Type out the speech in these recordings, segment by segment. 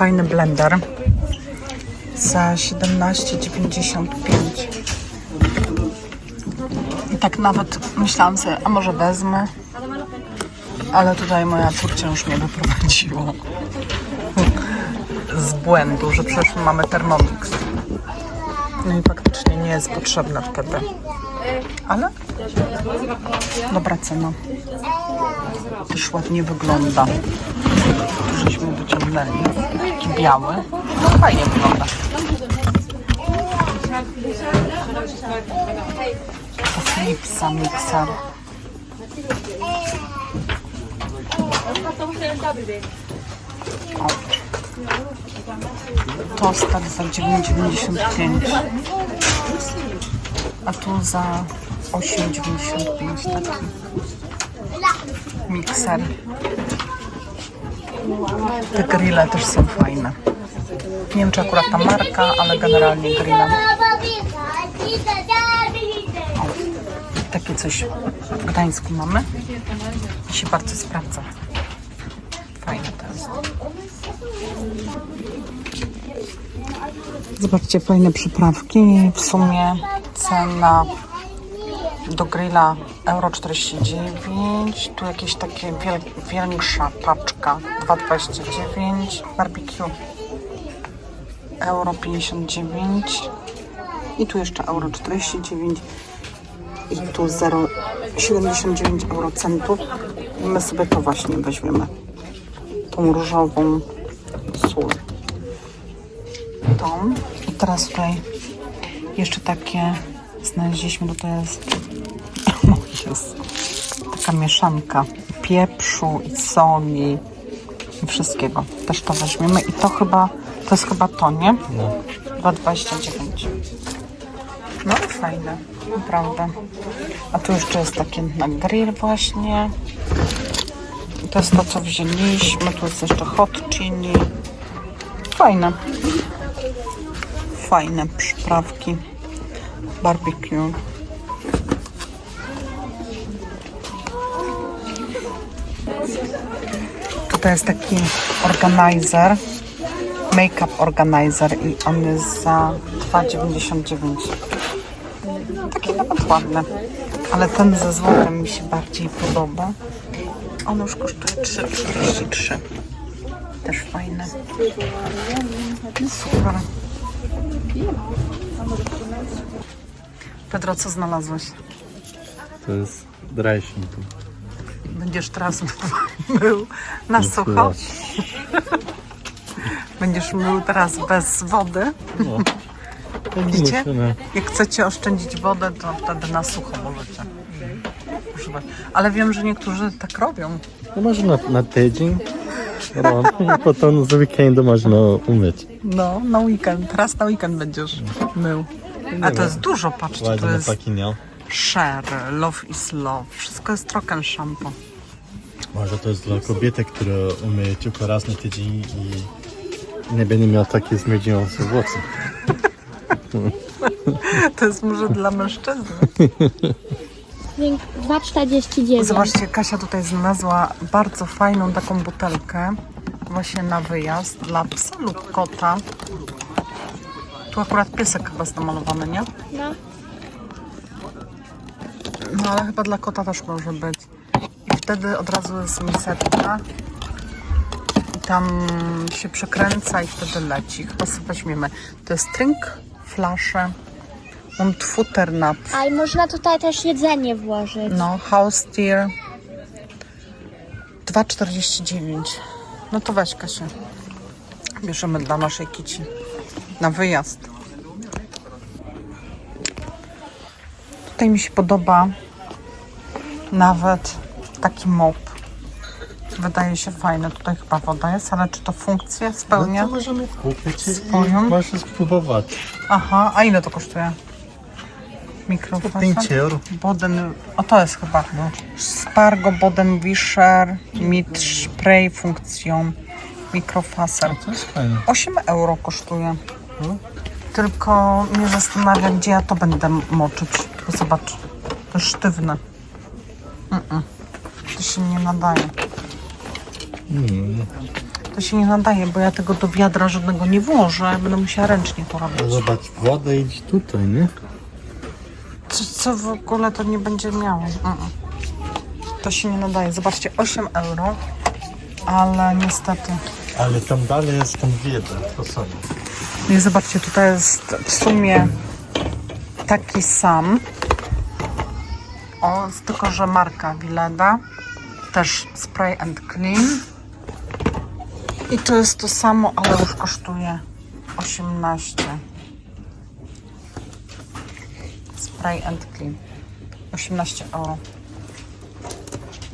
fajny blender za 17,95. I tak nawet myślałam sobie, a może wezmę, ale tutaj moja turcia już mnie wyprowadziła z błędu, że przecież my mamy Thermomix. No i faktycznie nie jest potrzebna wtedy. Ale dobra cena. Też ładnie wygląda. Żeśmy wyciągnęli. Taki biały. No fajnie wygląda. To Philipsa mikser. O. Tostak za 9,95 a tu za 8,95 taki mikser. Te grille też są fajne. Nie wiem, czy akurat ta marka, ale generalnie grille. Takie coś w Gdańsku mamy i się bardzo sprawdza. Fajne to jest. Zobaczcie, fajne przyprawki. W sumie cena do grilla euro 49. Tu jakieś takie większa paczka 2,29. Barbecue euro 59. I tu jeszcze euro 49. I tu 0,79 euro centów. I my sobie to właśnie weźmiemy. Tą różową sól tą. I teraz tutaj jeszcze takie znaleźliśmy, to jest, jest taka mieszanka pieprzu i soli i wszystkiego. Też to weźmiemy i to chyba, to jest chyba to, nie? No. 2,29. No fajne, naprawdę. A tu jeszcze jest takie na grill właśnie. To jest to, co wzięliśmy. Tu jest jeszcze hot chili. Fajne fajne przyprawki barbecue. Tutaj jest taki organizer, make-up organizer i on jest za 2,99. Taki nawet ładny, ale ten ze złotem mi się bardziej podoba. On już kosztuje 3,33. Też fajny. Super. Pedro, co znalazłeś? To jest shampoo. Będziesz teraz mył na sucho? Będziesz mył teraz bez wody? No. Widzicie? Jak chcecie oszczędzić wodę, to wtedy na sucho możecie używać. Ale wiem, że niektórzy tak robią. No może na, na tydzień. No, potem z weekendu można umyć. No, na weekend. Teraz na weekend będziesz mył. A to jest dużo, patrzcie, to jest share, love is love. Wszystko jest trochę shampoo. Może to jest dla kobiety, która umyje tylko raz na tydzień i nie będzie miał takie zmydziące włosy. To jest może dla mężczyzny. 2,49. Zobaczcie, Kasia tutaj znalazła bardzo fajną taką butelkę właśnie na wyjazd dla psa lub kota. Tu akurat piesek chyba jest namalowany, nie? No. No ale chyba dla kota też może być. Wtedy od razu jest miseczka. I tam się przekręca i wtedy leci. Chyba sobie weźmiemy. To jest drink, flasze und futternapf. A i można tutaj też jedzenie włożyć. No, house tier 2,49. No to weź Kasia. Bierzemy dla naszej kici na wyjazd. Tutaj mi się podoba nawet taki mop. Wydaje się fajny. Tutaj chyba woda jest, ale czy to funkcję spełnia? No to możemy kupić i Swoją? możesz spróbować. Aha, a ile to kosztuje? Mikrofon. 5 euro. Boden, o to jest chyba. Spargo Bodenwischer mit Spray funkcją mikrofaser. To jest fajne. 8 euro kosztuje. No. Tylko mnie zastanawia, gdzie ja to będę moczyć. Bo zobacz, to sztywne. Się nie nadaje. Mm. To się nie nadaje, bo ja tego do wiadra żadnego nie włożę. Będę musiała ręcznie to robić. No Zobacz, woda idź tutaj, nie? Co, co w ogóle to nie będzie miało? Mm. To się nie nadaje. Zobaczcie, 8 euro, ale niestety. Ale tam dalej jest tam wiedza, to samo. No I zobaczcie, tutaj jest w sumie taki sam. O, tylko że marka Vileda. Też spray and clean. I to jest to samo, ale już kosztuje 18. Spray and clean. 18 euro.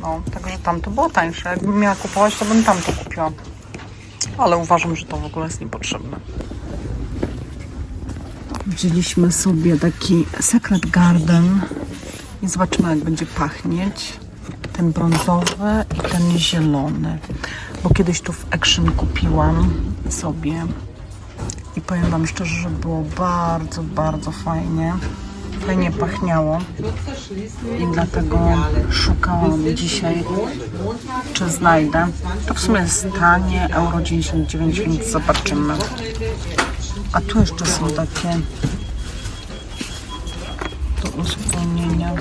No, także tam to było tańsze. Jakbym miała kupować, to bym tam to kupiła. Ale uważam, że to w ogóle jest niepotrzebne. Wzięliśmy sobie taki Secret Garden i zobaczymy jak będzie pachnieć. Ten brązowy i ten zielony. Bo kiedyś tu w Action kupiłam sobie i powiem Wam szczerze, że było bardzo, bardzo fajnie. Fajnie pachniało i dlatego szukałam dzisiaj, czy znajdę. To w sumie jest tanie, euro 99, więc zobaczymy. A tu jeszcze są takie do uzupełnienia.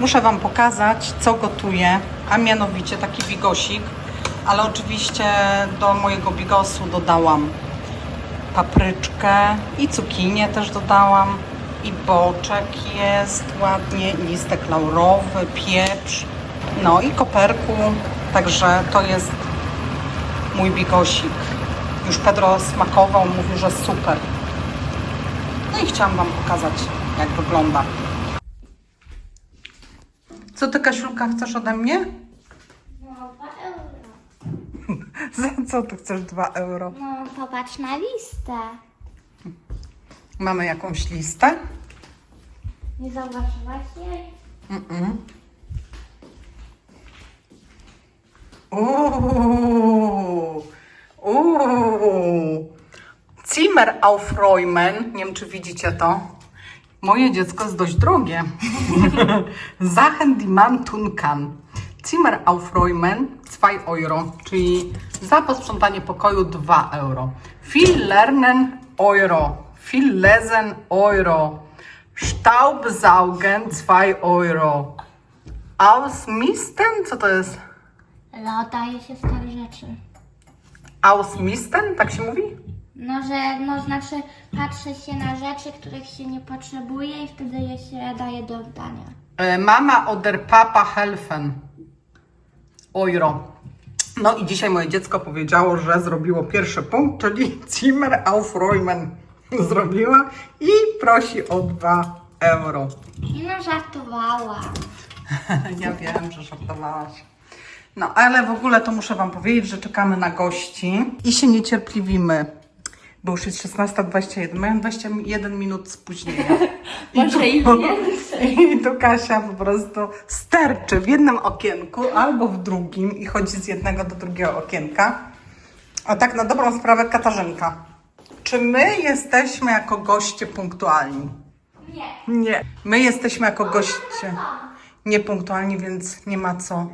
Muszę Wam pokazać, co gotuję, a mianowicie taki bigosik, ale oczywiście do mojego bigosu dodałam papryczkę i cukinię też dodałam i boczek jest ładnie, i listek laurowy, pieprz, no i koperku, także to jest mój bigosik. Już Pedro smakował, mówił, że super. No i chciałam Wam pokazać, jak wygląda. Co Ty, Kasiulka, chcesz ode mnie? No, 2 euro. Za co Ty chcesz 2 euro? No, popatrz na listę. Mamy jakąś listę? Nie zauważyłaś jej? Uuu, uuu. Zimmer aufräumen. Nie wiem, czy widzicie to. Moje dziecko jest dość drogie. Sachen, die man tun kann. Zimmer aufräumen 2 euro, czyli za posprzątanie pokoju 2 euro. Viel lernen euro. Viel lesen euro. Staubsaugen 2 euro. Ausmisten? Co to jest? Oddaje się stare rzeczy. Ausmisten? Tak się mówi? No, że, no, znaczy patrzy się na rzeczy, których się nie potrzebuje i wtedy je się daje do oddania. E, Mama oder Papa helfen. Euro. No i dzisiaj moje dziecko powiedziało, że zrobiło pierwszy punkt, czyli Zimmer aufräumen zrobiła i prosi o 2 euro. I no, żartowała. Ja wiem, że żartowałaś. No, ale w ogóle to muszę Wam powiedzieć, że czekamy na gości i się niecierpliwimy. Bo już jest 16.21, mają 21 minut spóźnienia. Może i tu, I tu Kasia po prostu sterczy w jednym okienku albo w drugim i chodzi z jednego do drugiego okienka. A tak na dobrą sprawę Katarzynka. Czy my jesteśmy jako goście punktualni? Nie. Nie. My jesteśmy jako goście niepunktualni, więc nie ma co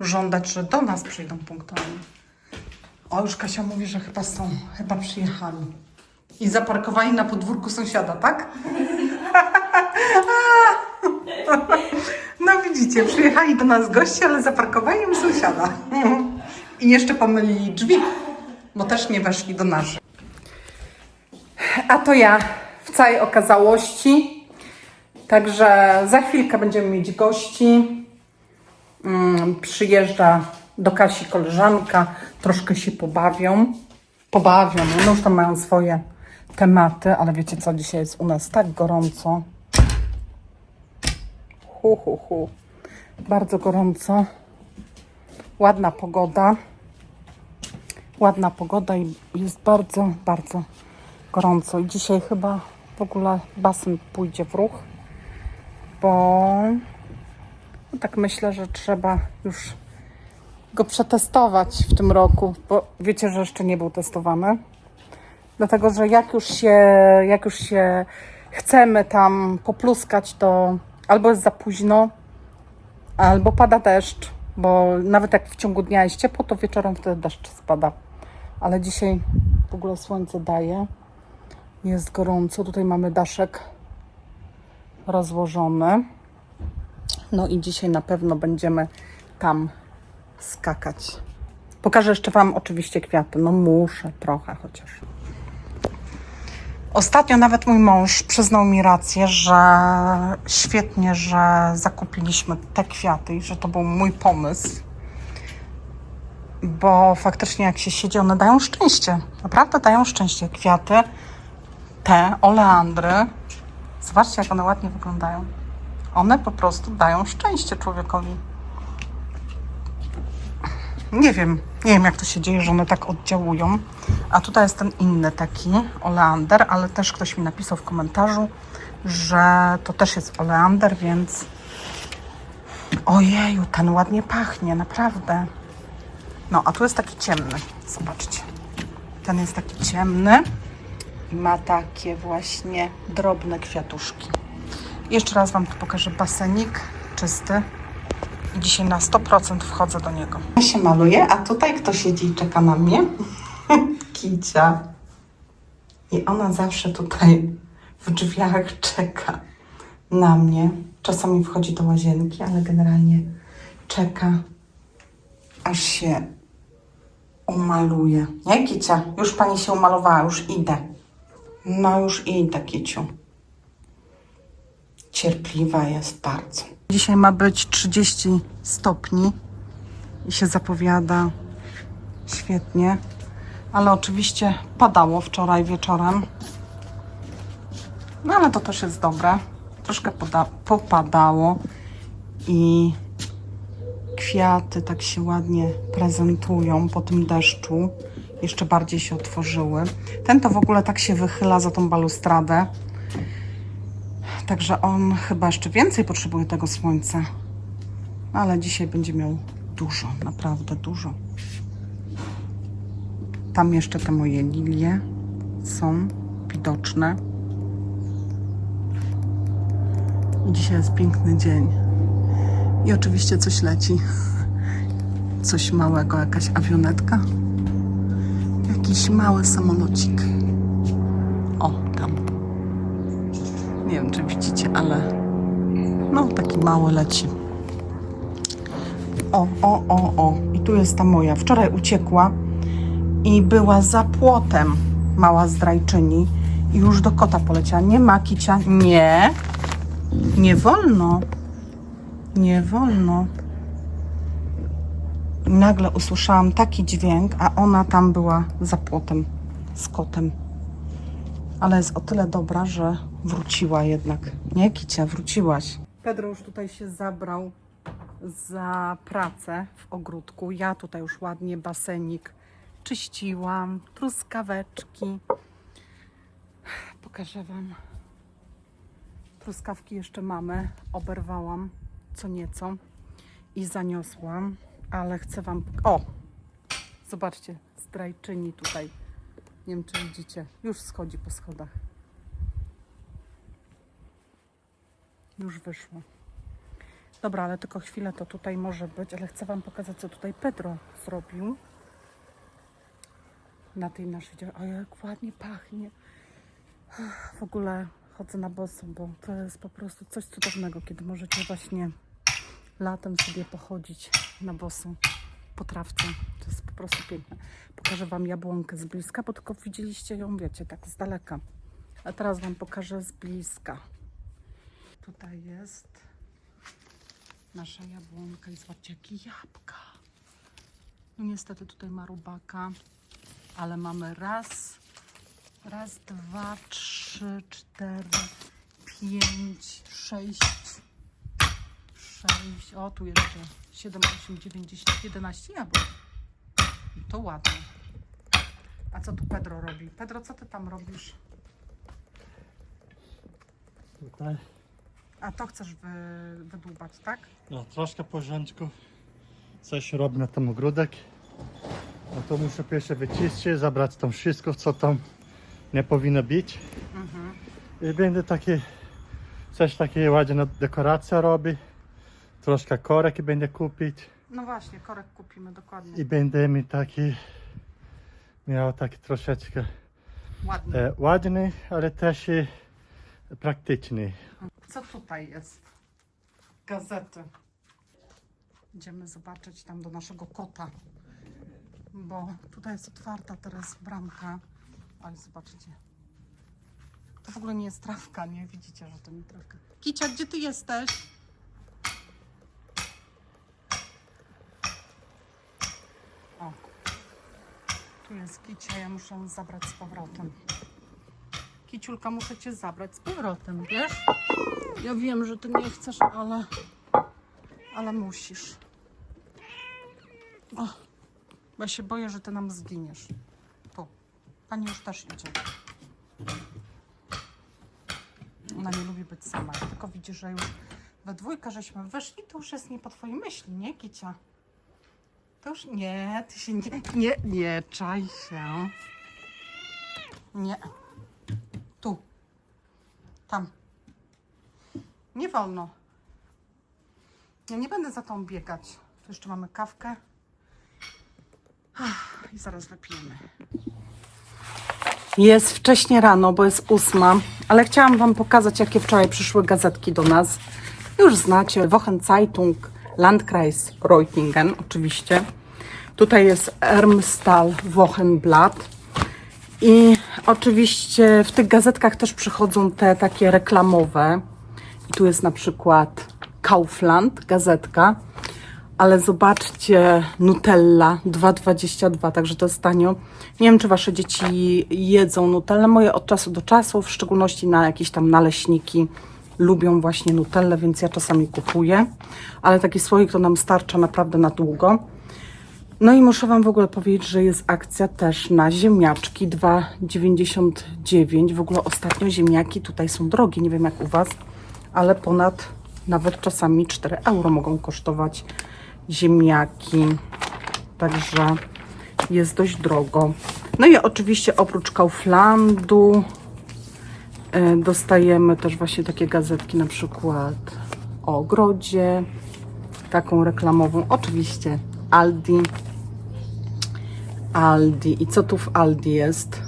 żądać, że do nas przyjdą punktualnie. O, już Kasia mówi, że chyba są, chyba przyjechali. I zaparkowali na podwórku sąsiada, tak? No widzicie, przyjechali do nas goście, ale zaparkowali u sąsiada. I jeszcze pomylili drzwi, bo też nie weszli do naszych. A to ja w całej okazałości. Także za chwilkę będziemy mieć gości. Mm, przyjeżdża do Kasi koleżanka, troszkę się pobawią. Pobawią, no już tam mają swoje tematy, ale wiecie co, dzisiaj jest u nas tak gorąco. Hu, hu, hu. Bardzo gorąco. Ładna pogoda. Ładna pogoda i jest bardzo, bardzo gorąco. I dzisiaj chyba w ogóle basen pójdzie w ruch, bo no tak myślę, że trzeba już go przetestować w tym roku, bo wiecie, że jeszcze nie był testowany. Dlatego, że jak już się, jak już się chcemy tam popluskać, to albo jest za późno, albo pada deszcz, bo nawet jak w ciągu dnia jest ciepło, to wieczorem wtedy deszcz spada. Ale dzisiaj w ogóle słońce daje. Jest gorąco. Tutaj mamy daszek rozłożony. No i dzisiaj na pewno będziemy tam skakać. Pokażę jeszcze Wam oczywiście kwiaty. No muszę trochę chociaż. Ostatnio nawet mój mąż przyznał mi rację, że świetnie, że zakupiliśmy te kwiaty i że to był mój pomysł. Bo faktycznie jak się siedzi, one dają szczęście. Naprawdę dają szczęście. Kwiaty, te oleandry. Zobaczcie, jak one ładnie wyglądają. One po prostu dają szczęście człowiekowi. Nie wiem, nie wiem jak to się dzieje, że one tak oddziałują. A tutaj jest ten inny taki oleander, ale też ktoś mi napisał w komentarzu, że to też jest oleander, więc ojeju, ten ładnie pachnie, naprawdę. No, a tu jest taki ciemny, zobaczcie. Ten jest taki ciemny i ma takie właśnie drobne kwiatuszki. Jeszcze raz Wam tu pokażę basenik czysty. I dzisiaj na 100% wchodzę do niego. Ja się maluję, a tutaj kto siedzi i czeka na mnie? Kicia. I ona zawsze tutaj w drzwiach czeka na mnie. Czasami wchodzi do łazienki, ale generalnie czeka, aż się umaluje. Nie, Kicia? Już pani się umalowała, już idę. No już idę, Kiciu. Cierpliwa jest bardzo. Dzisiaj ma być 30 stopni i się zapowiada świetnie, ale oczywiście padało wczoraj wieczorem. No ale to też jest dobre. Troszkę popadało i kwiaty tak się ładnie prezentują po tym deszczu. Jeszcze bardziej się otworzyły. Ten to w ogóle tak się wychyla za tą balustradę. Także on chyba jeszcze więcej potrzebuje tego słońca. Ale dzisiaj będzie miał dużo, naprawdę dużo. Tam jeszcze te moje lilie są widoczne. Dzisiaj jest piękny dzień. I oczywiście coś leci. Coś małego, jakaś awionetka. Jakiś mały samolocik. O, tam. Nie wiem, czy widzicie, ale no taki mały leci. O, o, o, o. I tu jest ta moja. Wczoraj uciekła i była za płotem mała zdrajczyni i już do kota poleciała. Nie ma kicia. Nie. Nie wolno. Nie wolno. I nagle usłyszałam taki dźwięk, a ona tam była za płotem z kotem. Ale jest o tyle dobra, że wróciła jednak. Nie, Kicia, wróciłaś. Pedro już tutaj się zabrał za pracę w ogródku. Ja tutaj już ładnie basenik czyściłam, truskaweczki. Pokażę Wam. Truskawki jeszcze mamy. Oberwałam co nieco i zaniosłam, ale chcę Wam. O! Zobaczcie, zdrajczyni tutaj. Nie wiem, czy widzicie. Już schodzi po schodach. Już wyszło. Dobra, ale tylko chwilę to tutaj może być, ale chcę Wam pokazać, co tutaj Pedro zrobił. Na tej naszej działce. O, jak ładnie pachnie. W ogóle chodzę na boso, bo to jest po prostu coś cudownego, kiedy możecie właśnie latem sobie pochodzić na boso po trawce. To jest po prostu piękne. Pokażę Wam jabłonkę z bliska, bo tylko widzieliście ją, wiecie, tak z daleka. A teraz Wam pokażę z bliska. Tutaj jest nasza jabłonka i zobaczcie, jakie jabłka. No niestety tutaj ma robaka, ale mamy raz, raz, dwa, trzy, cztery, pięć, sześć, sześć, o tu jeszcze 7, 8, 9, 10, 11 jabłek. To ładnie. A co tu Pedro robi? Pedro, co ty tam robisz? Tutaj. A to chcesz wy, wydłubać, tak? No, troszkę porządku. Coś robię na ten ogródek. No to muszę pierwsze wyczyścić, zabrać tam wszystko, co tam nie powinno być. I będę takie też takie ładne dekoracje robi. Troszkę korek będę kupić. No właśnie, korek kupimy dokładnie. I będę mi taki miał taki troszeczkę Ładny. e, ładny, ale też i praktyczny. Co tutaj jest? Gazety. Idziemy zobaczyć tam do naszego kota. Bo tutaj jest otwarta teraz bramka. Ale zobaczcie. To w ogóle nie jest trawka, nie? Widzicie, że to nie trawka. Kicia, gdzie ty jesteś? O. Tu jest Kicia, ja muszę ją zabrać z powrotem. Kiciulka, muszę cię zabrać z powrotem, wiesz? Ja wiem, że ty nie chcesz, ale... Ale musisz. O, bo ja się boję, że ty nam zginiesz. Tu. Pani już też idzie. Ona nie lubi być sama. Tylko widzi, że już we dwójkę żeśmy wyszli, to już jest nie po twojej myśli, nie, Kicia? To już nie, ty się nie... Nie, nie, czaj się. Nie. Tu. Tam. Nie wolno. Ja nie będę za tą biegać. Tu jeszcze mamy kawkę. I zaraz wypijemy. Jest wcześnie rano, bo jest ósma, ale chciałam Wam pokazać, jakie wczoraj przyszły gazetki do nas. Już znacie, Wochen Zeitung, Landkreis Reutingen oczywiście. Tutaj jest Ermstal Wochenblatt. I oczywiście w tych gazetkach też przychodzą te takie reklamowe. I tu jest na przykład Kaufland, gazetka. Ale zobaczcie, Nutella 2,22, także to jest tanio. Nie wiem, czy wasze dzieci jedzą Nutellę. Moje od czasu do czasu, w szczególności na jakieś tam naleśniki, lubią właśnie Nutellę, więc ja czasami kupuję. Ale taki słoik to nam starcza naprawdę na długo. No i muszę Wam w ogóle powiedzieć, że jest akcja też na ziemniaczki 2,99. W ogóle ostatnio ziemniaki tutaj są drogie, nie wiem jak u Was, ale ponad nawet czasami 4 euro mogą kosztować ziemniaki. Także jest dość drogo. No i oczywiście oprócz Kauflandu e, dostajemy też właśnie takie gazetki na przykład o ogrodzie, taką reklamową. Oczywiście Aldi. Aldi. I co tu w Aldi jest?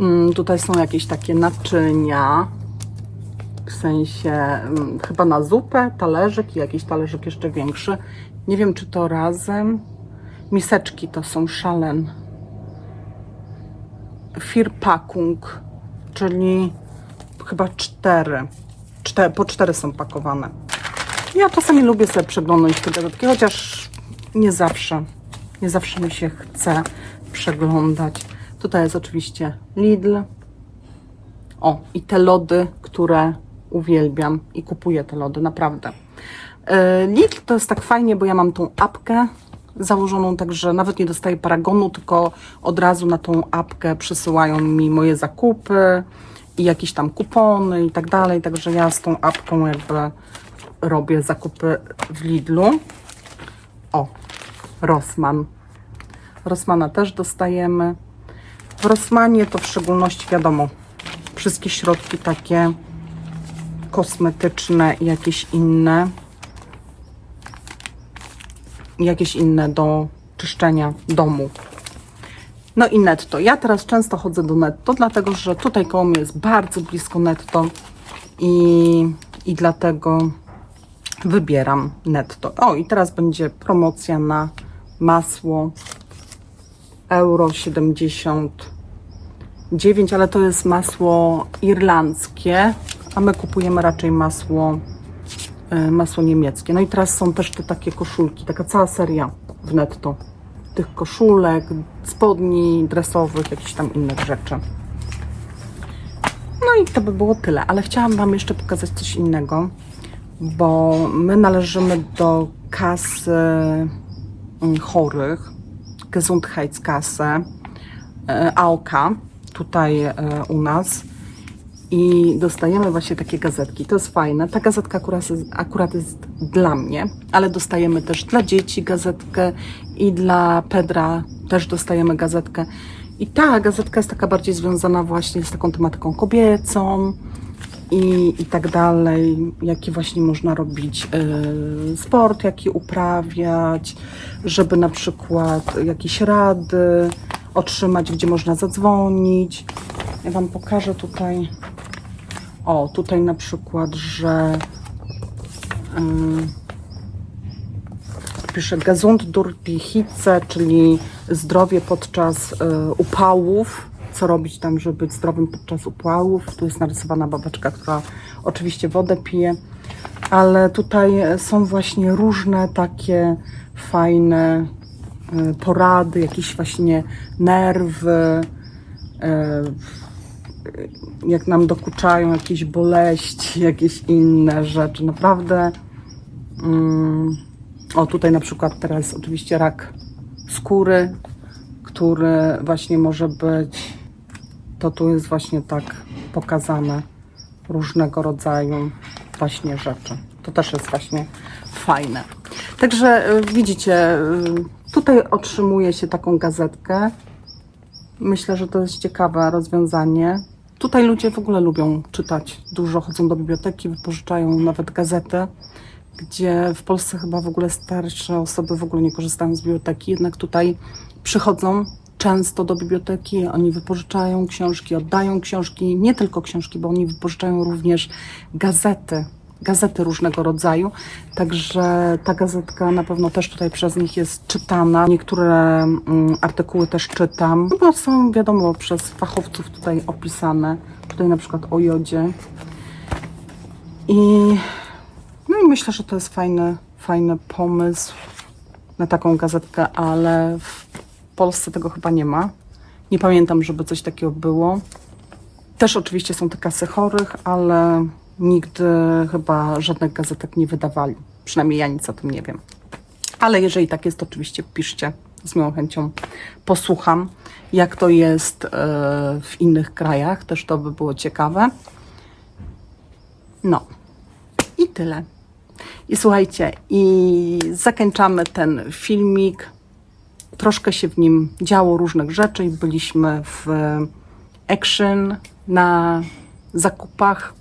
Mm, tutaj są jakieś takie naczynia. W sensie mm, chyba na zupę, talerzyk i jakiś talerzyk jeszcze większy. Nie wiem, czy to razem. Miseczki to są szalen. Firpakung, czyli chyba cztery. Po cztery są pakowane. Ja czasami lubię sobie przeglądać te gazetki, chociaż nie zawsze. Nie zawsze mi się chce przeglądać. Tutaj jest oczywiście Lidl. O, i te lody, które uwielbiam i kupuję te lody, naprawdę. E, Lidl to jest tak fajnie, bo ja mam tą apkę założoną, także nawet nie dostaję paragonu, tylko od razu na tą apkę przysyłają mi moje zakupy i jakieś tam kupony i tak dalej. Także ja z tą apką jakby robię zakupy w Lidlu. O, Rossmann. Rossmana też dostajemy. W Rossmanie to w szczególności wiadomo, wszystkie środki takie kosmetyczne jakieś inne. Jakieś inne do czyszczenia domu. No i netto. Ja teraz często chodzę do netto, dlatego że tutaj koło mnie jest bardzo blisko netto i, i dlatego wybieram netto. O, i teraz będzie promocja na masło euro 79, ale to jest masło irlandzkie, a my kupujemy raczej masło e, masło niemieckie. No i teraz są też te takie koszulki, taka cała seria w netto. Tych koszulek, spodni dresowych, jakichś tam innych rzeczy. No i to by było tyle, ale chciałam Wam jeszcze pokazać coś innego, bo my należymy do kasy mm, chorych, Gesundheitskasse, e, AOK, tutaj e, u nas. I dostajemy właśnie takie gazetki. To jest fajne. Ta gazetka akurat jest, akurat jest dla mnie, ale dostajemy też dla dzieci gazetkę i dla Pedra też dostajemy gazetkę. I ta gazetka jest taka bardziej związana właśnie z taką tematyką kobiecą i, i tak dalej, jaki właśnie można robić y, sport, jaki uprawiać, żeby na przykład jakieś rady otrzymać, gdzie można zadzwonić. Ja Wam pokażę tutaj, o tutaj na przykład, że y, pisze Gesund durch die Hitze, czyli zdrowie podczas y, upałów. Co robić tam, żeby być zdrowym podczas upałów? Tu jest narysowana babeczka, która oczywiście wodę pije, ale tutaj są właśnie różne takie fajne y, porady, jakieś właśnie nerwy, y, jak nam dokuczają jakieś boleści, jakieś inne rzeczy. Naprawdę. Mm, o, tutaj na przykład teraz oczywiście rak skóry, który właśnie może być. To tu jest właśnie tak pokazane różnego rodzaju właśnie rzeczy. To też jest właśnie fajne. Także y, widzicie, y, tutaj otrzymuje się taką gazetkę. Myślę, że to jest ciekawe rozwiązanie. Tutaj ludzie w ogóle lubią czytać. Dużo chodzą do biblioteki, wypożyczają nawet gazety, gdzie w Polsce chyba w ogóle starsze osoby w ogóle nie korzystają z biblioteki, jednak tutaj przychodzą często do biblioteki, oni wypożyczają książki, oddają książki, nie tylko książki, bo oni wypożyczają również gazety, gazety różnego rodzaju. Także ta gazetka na pewno też tutaj przez nich jest czytana. Niektóre mm, artykuły też czytam, bo są wiadomo przez fachowców tutaj opisane. Tutaj na przykład o jodzie. I, no i myślę, że to jest fajny, fajny pomysł na taką gazetkę, ale w Polsce tego chyba nie ma. Nie pamiętam, żeby coś takiego było. Też oczywiście są te kasy chorych, ale nigdy chyba żadnych gazetek nie wydawali. Przynajmniej ja nic o tym nie wiem. Ale jeżeli tak jest, to oczywiście piszcie. Z miłą chęcią posłucham, jak to jest e, w innych krajach. Też to by było ciekawe. No i tyle. I słuchajcie, i zakończamy ten filmik. Troszkę się w nim działo różnych rzeczy i byliśmy w Action na zakupach.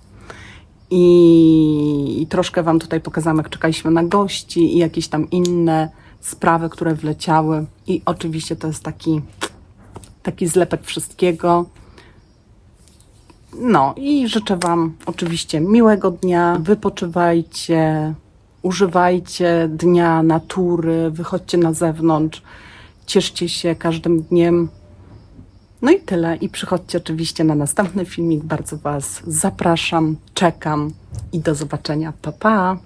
I, I troszkę Wam tutaj pokazałam, jak czekaliśmy na gości i jakieś tam inne sprawy, które wleciały. I oczywiście to jest taki, taki zlepek wszystkiego. No i życzę Wam oczywiście miłego dnia. Wypoczywajcie, używajcie dnia natury, wychodźcie na zewnątrz, cieszcie się każdym dniem. No i tyle. I przychodźcie oczywiście na następny filmik. Bardzo Was zapraszam, czekam i do zobaczenia. Pa, pa!